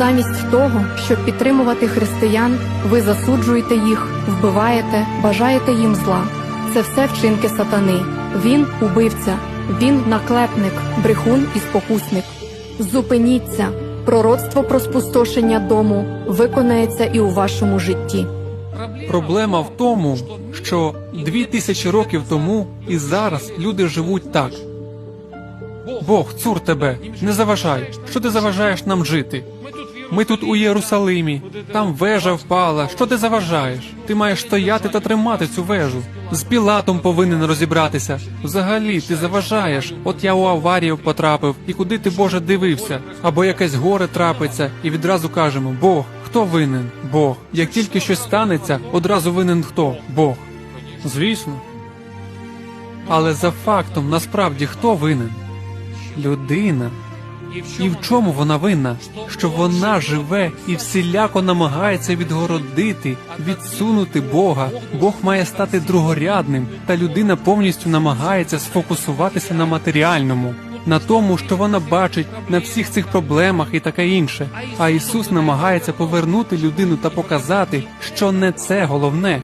Замість того, щоб підтримувати християн, ви засуджуєте їх, вбиваєте, бажаєте їм зла. Це все вчинки сатани. Він убивця, він наклепник, брехун і спокусник. Зупиніться! Пророцтво про спустошення дому виконається і у вашому житті. Проблема в тому, що дві тисячі років тому і зараз люди живуть так. Бог, цур тебе, не заважай. Що ти заважаєш нам жити? Ми тут у Єрусалимі, там вежа впала. Що ти заважаєш? Ти маєш стояти та тримати цю вежу. З Пілатом повинен розібратися. Взагалі, ти заважаєш. От я у аварію потрапив, і куди ти Боже дивився? Або якесь горе трапиться, і відразу кажемо: Бог, хто винен? Бог. Як тільки щось станеться, одразу винен хто? Бог. Звісно. Але за фактом насправді хто винен? Людина. І в чому вона винна? Що вона живе і всіляко намагається відгородити, відсунути Бога. Бог має стати другорядним, та людина повністю намагається сфокусуватися на матеріальному, на тому, що вона бачить, на всіх цих проблемах і таке інше. А Ісус намагається повернути людину та показати, що не це головне.